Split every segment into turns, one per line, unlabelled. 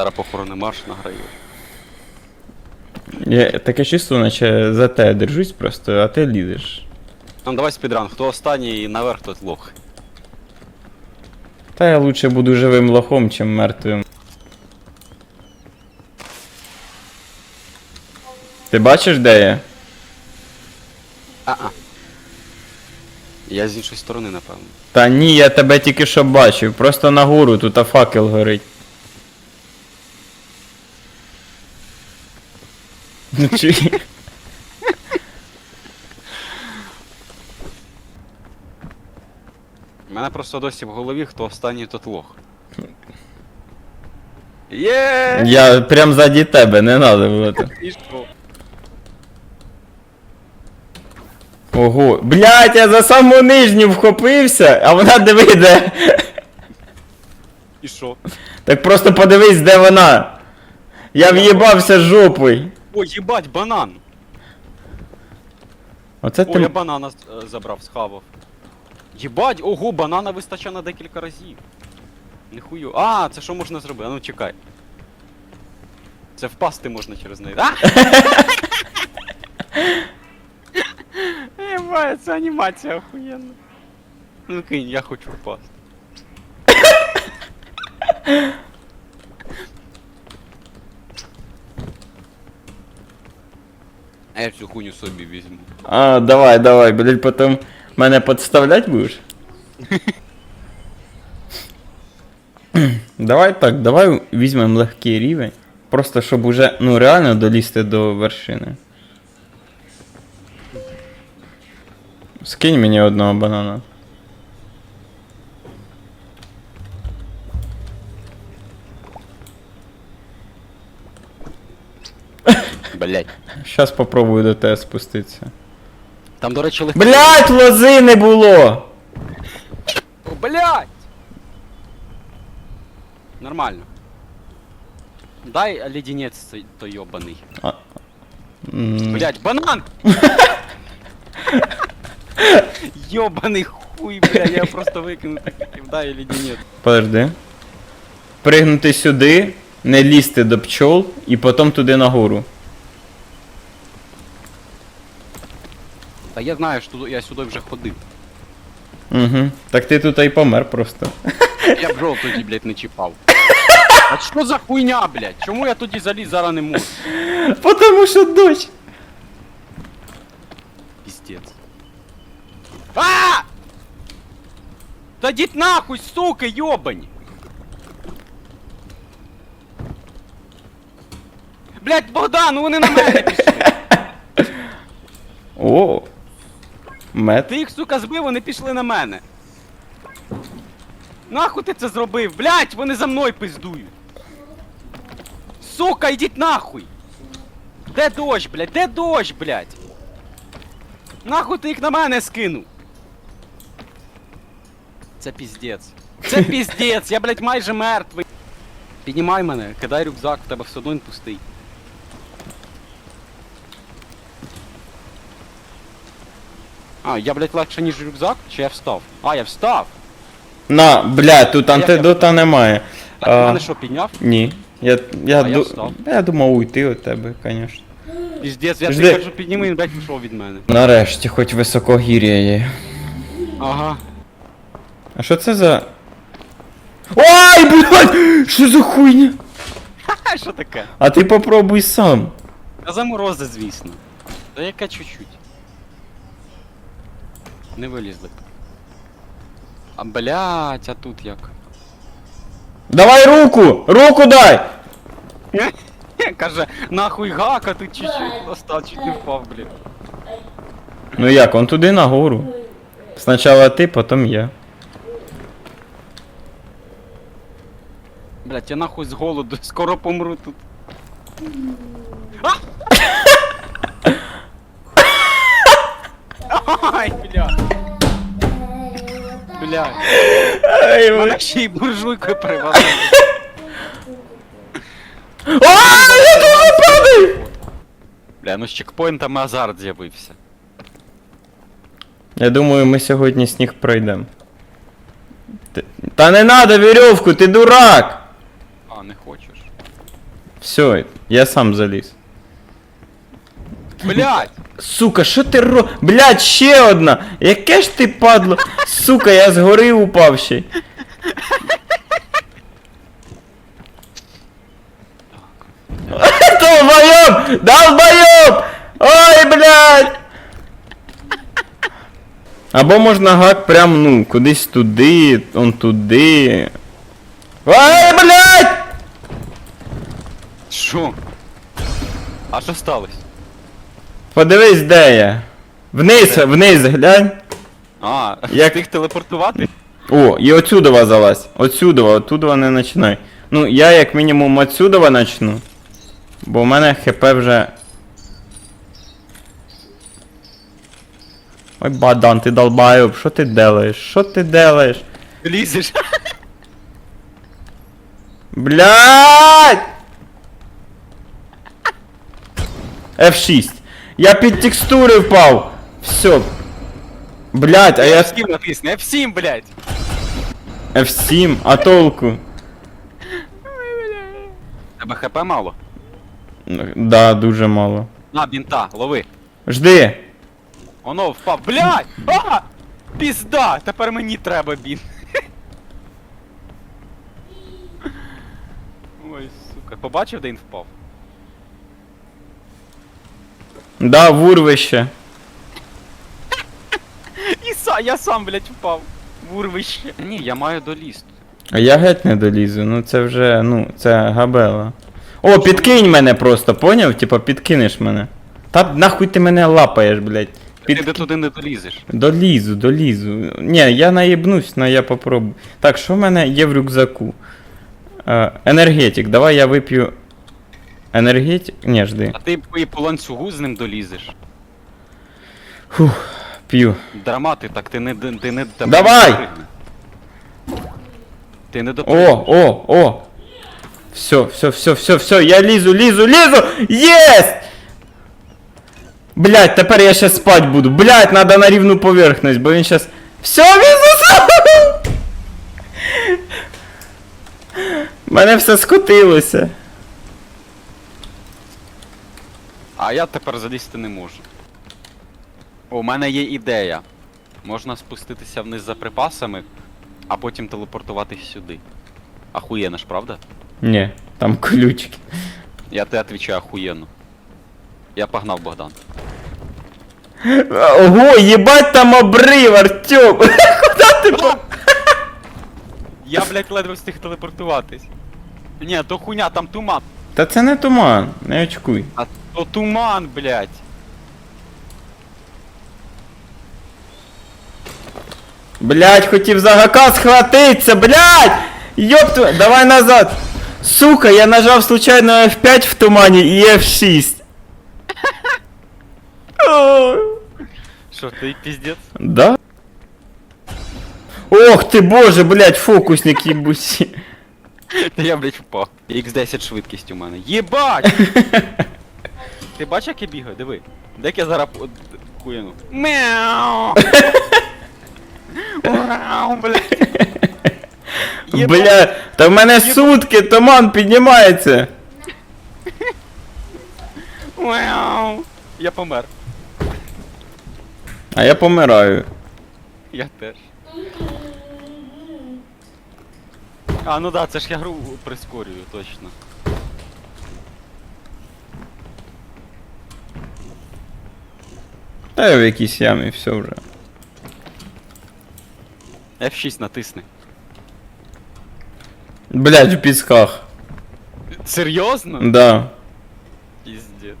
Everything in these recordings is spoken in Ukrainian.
Зараз похорони марш награю.
Я таке чувство, наче за те держусь просто, а ти лізеш.
Ну давай спідран, хто останній наверх, тот лох.
Та я лучше буду живим лохом, чим мертвим. Ти бачиш, де я?
А-а. Я з іншої сторони, напевно.
Та ні, я тебе тільки що бачив, просто нагору тут а факел горить. Ну чи.
У мене просто досі в голові, хто останній, тот лох. Є!
Я прям ззаді тебе, не надо було. так.
І що?
Ого. Блять, я за саму нижню вхопився, а вона диви де.
І що?
Так просто подивись, де вона. Я в'їбався жопою.
О, їбать, банан!
Оце
О, я
ти.
банана е, забрав, схавав. Їбать, ого, банана вистачає на декілька разів. Нихую. А, це що можна зробити? А ну чекай. Це впасти можна через неї. А! Єбать, це анімація охуєнна. Ну кинь, я хочу впасти. А я всю хуйню собі візьму.
А, давай, давай, блядь, потім мене подставлять будеш? давай так, давай візьмемо легкий рівень. Просто щоб уже, ну реально долізти до вершини. Скинь мені одного банана.
Блять.
Щас попробую до тебе спуститися.
Там, до речі, легко.
Блять, лози не було!
О, Блять! Нормально. Дай леденець цей то йобаний.
М,
Блять, банан! Йобаний хуй, бля, я просто викинути хотів, дай леденець.
Подожди. Пригнути сюди, не лізти до пчол і потім туди нагору.
Та я знаю, що тут- я сюди вже ходив.
Угу. Так ти тут і помер просто.
Я б жов тоді, блять, не чіпав. А що за хуйня, блять? Чому я тоді заліз зараз не можу?
Потому що дощ.
Пиздец. А! Та діть нахуй, сука, йобані! Блять, Богдан, ну вони на мене пішли.
О. Мед.
Ти їх, сука, збив, вони пішли на мене. Нахуй ти це зробив? Блять, вони за мною пиздують. Сука, йдіть нахуй! Де дощ, блять? Де дощ, блять? Нахуй ти їх на мене скинув? Це піздець. Це піздець, я, блять, майже мертвий. Піднімай мене, кидай рюкзак, в тебе все одно він пустий. А, я, блять, легше, ніж рюкзак? Чи я встав? А, я встав!
На, бля, тут
я-
антидота немає.
Так, ти
А,
мене що, підняв?
Ні. Я, я,
А я
ду...
встав.
я думав уйти від тебе, звісно.
Піздець, я
Жди.
тобі кажу, підніми, він блять пішов від мене.
Нарешті, хоч високогір'я є.
Ага.
А що це за. Ой, блядь! Що за хуйня?
Ха, що таке?
А ти попробуй сам.
А заморози, звісно. Та яка чуть-чуть. Не вилізли. А блять, а тут як?
Давай руку! Руку дай!
Каже, нахуй гака, тут чуть-чуть достав, чуть не впав, блін.
Ну як, он туди нагору. Спочатку ти, потім я.
Блять, я нахуй з голоду, скоро помру тут. А! Ай, бля. Бля,
Ай,
мене ще й буржуйкою привалили.
А, я дуже падаю!
Бля, ну з чекпоінтами азарт з'явився.
Я думаю, ми сьогодні сніг пройдемо. Ти- Та не надо вірьовку, ти дурак!
А, не хочеш.
Все, я сам заліз.
Блять!
Сука, що ти ро... Блядь, ще одна! Яке ж ти падло? Сука, я з гори упав ще. Долбоёб! Долбоёб! Ой, блядь! Або можна гак прям, ну, кудись туди, он туди. Ой, блядь!
Що? А що сталося?
Подивись, де я. Вниз, вниз, глянь.
А,
Як-
встиг телепортувати?
О, і отсюдова залазь. Отсюдова, оттудова не починай. Ну, я як мінімум отсюдова начну. Бо в мене хп вже. Ой, бадан, ти долбайоб, що ти делаєш? Що ти делаєш?
Лізеш.
Блядь! F6. Я під текстури впав. Все. Блядь, а я...
F7 натисни, F7, блять!
F7, а толку?
Тебе хп мало?
Да, дуже мало.
На, бінта, лови.
Жди.
Оно впав. Блять! А! Пізда! Тепер мені треба бін. Ой, сука. Побачив, де він впав?
Да, в урвище.
І са, я сам, блять, впав. В урвище. Ні, я маю долізти.
А я геть не долізу, ну це вже, ну, це габела. О, підкинь мене просто, поняв? Типа підкинеш мене. Та нахуй ти мене лапаєш, блядь.
Ти де туди не долізеш.
Долізу, долізу. Ні, я наїбнусь, но я попробую. Так, що в мене є в рюкзаку? Е, енергетик, давай я вип'ю. Енергетик? Ні, жди.
А ти і по ланцюгу з ним долізеш.
Фух, п'ю.
Драмати, так ти не ти не тебе
Давай!
не. Ти не
О, о, о! Все, все, все, все, все, я лізу, лізу, лізу! Єсть! Блять, тепер я щас спать буду. Блять, надо на рівну поверхність, бо він щас. Все, він! Мене все скотилося.
А я тепер залізти не можу. У мене є ідея. Можна спуститися вниз за припасами, а потім телепортуватись сюди. Ахуєнно ж, правда?
Ні, там ключики.
Я тебе отвечаю ахуєнно. Я погнав Богдан.
Ого, їбать там обрив, Артем! Куда ти по...
Я, блядь, ледве встиг телепортуватись. Ні, то хуйня, там туман.
Та це не туман, не очкуй.
А то туман, блядь.
Блять, хотів за гака схватиться, блять! Ёб твою, давай назад! Сука, я нажав случайно F5 в тумані і F6. О,
Що, ти піздець?
Да? Ох ти боже, блять, фокусник ебусі.
Та я, блядь, впав. X10 швидкість у мене. Єбать! Ти бачиш, як я бігаю? Диви. Де я зараз по- хуяну? Мяу! Урау, блядь!
Бля, та в мене сутки, туман піднімається.
Мяу! Я помер.
А я помираю.
Я теж. А, ну да, це ж я гру прискорюю, точно.
Та я в якійсь ямі, все вже.
F6 натисни.
Блять, в пісках.
Серйозно?
Да.
Піздець.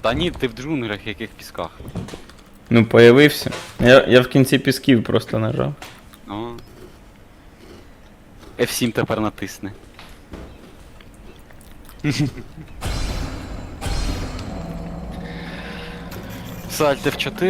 Та ні, ти в джунглях яких пісках.
Ну, появився. Я, я в кінці пісків просто нажав.
О. F7 тепер натисни. Сальте в 4.